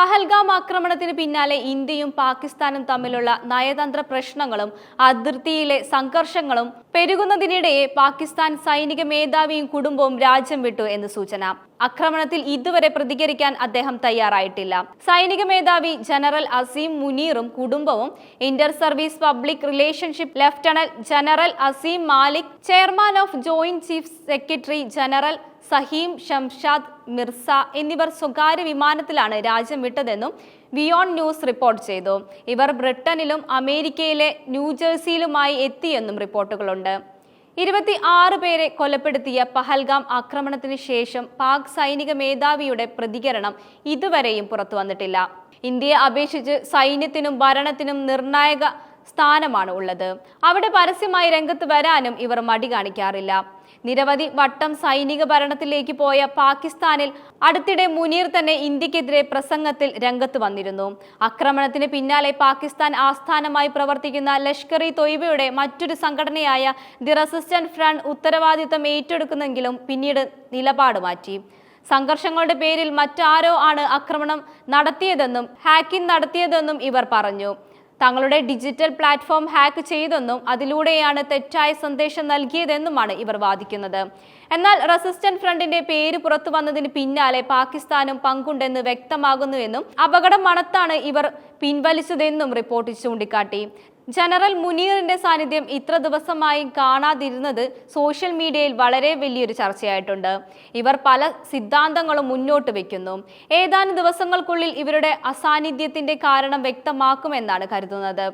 പഹൽഗാം ആക്രമണത്തിന് പിന്നാലെ ഇന്ത്യയും പാകിസ്ഥാനും തമ്മിലുള്ള നയതന്ത്ര പ്രശ്നങ്ങളും അതിർത്തിയിലെ സംഘർഷങ്ങളും പെരുകുന്നതിനിടെയെ പാകിസ്ഥാൻ സൈനിക മേധാവിയും കുടുംബവും രാജ്യം വിട്ടു എന്ന് സൂചന. ആക്രമണത്തിൽ ഇതുവരെ പ്രതികരിക്കാൻ അദ്ദേഹം തയ്യാറായിട്ടില്ല. സൈനിക മേധാവി ജനറൽ അസീം മുനീറും കുടുംബവും inter service public relationship lieutenant general Asim Malik chairman of joint chief secretary general Saheem Shamshad Mirza എന്നിവർ സ്വകാര്യ വിമാനത്തിലാണ് രാജ്യം വിട്ടതെന്നും വിയോൺ ന്യൂസ് റിപ്പോർട്ട് ചെയ്തു. ഇവർ ബ്രിട്ടനിലും അമേരിക്കയിലെ ന്യൂജേഴ്സിയിലുമായി എത്തിയെന്നും റിപ്പോർട്ടുകളുണ്ട്. ഇരുപത്തി ആറ് പേരെ കൊലപ്പെടുത്തിയ പഹൽഗാം ആക്രമണത്തിന് ശേഷം പാക് സൈനിക മേധാവിയുടെ പ്രതികരണം ഇതുവരെയും പുറത്തു വന്നിട്ടില്ല ഇന്ത്യയെ അപേക്ഷിച്ച് സൈന്യത്തിനും ഭരണത്തിനും നിർണായക സ്ഥാനമാണ് ഉള്ളത്. അവിടെ പരസ്യമായി രംഗത്ത് വരാനും ഇവർ മടി കാണിക്കാറില്ല. നിരവധി വട്ടം സൈനിക ഭരണത്തിലേക്ക് പോയ പാകിസ്ഥാനിൽ അടുത്തിടെ മുനീർ തന്നെ ഇന്ത്യക്കെതിരെ പ്രസംഗത്തിൽ രംഗത്ത് വന്നിരുന്നു. ആക്രമണത്തിന് പിന്നാലെ പാകിസ്ഥാൻ ആസ്ഥാനമായി പ്രവർത്തിക്കുന്ന ലഷ്കർ ഇ തൊയ്ബയുടെ മറ്റൊരു സംഘടനയായ ദി റെസിസ്റ്റന്റ് ഫ്രണ്ട് ഉത്തരവാദിത്തം ഏറ്റെടുക്കുന്നെങ്കിലും പിന്നീട് നിലപാട് മാറ്റി. സംഘർഷങ്ങളുടെ പേരിൽ മറ്റാരോ ആണ് ആക്രമണം നടത്തിയതെന്നും ഹാക്കിംഗ് നടത്തിയതെന്നും ഇവർ പറഞ്ഞു. തങ്ങളുടെ ഡിജിറ്റൽ പ്ലാറ്റ്ഫോം ഹാക്ക് ചെയ്തെന്നും അതിലൂടെയാണ് തെറ്റായ സന്ദേശം നൽകിയതെന്നുമാണ് ഇവർ വാദിക്കുന്നത്. എന്നാൽ റെസിസ്റ്റന്റ് ഫ്രണ്ടിന്റെ പേര് പുറത്തു വന്നതിന് പിന്നാലെ പാകിസ്ഥാനും പങ്കുണ്ടെന്ന് വ്യക്തമാകുന്നുവെന്നും അപകടം മണത്താണ് ഇവർ പിൻവലിച്ചതെന്നും റിപ്പോർട്ട് ചൂണ്ടിക്കാട്ടി. ജനറൽ മുനീറിന്റെ സാന്നിധ്യം ഇത്ര ദിവസമായി കാണാതിരുന്നത് സോഷ്യൽ മീഡിയയിൽ വളരെ വലിയൊരു ചർച്ചയായിട്ടുണ്ട്. ഇവർ പല സിദ്ധാന്തങ്ങളും മുന്നോട്ട് വെക്കുന്നു. ഏതാനും ദിവസങ്ങൾക്കുള്ളിൽ ഇവരുടെ അസാന്നിധ്യത്തിന്റെ കാരണം വ്യക്തമാക്കുമെന്നാണ് കരുതുന്നത്.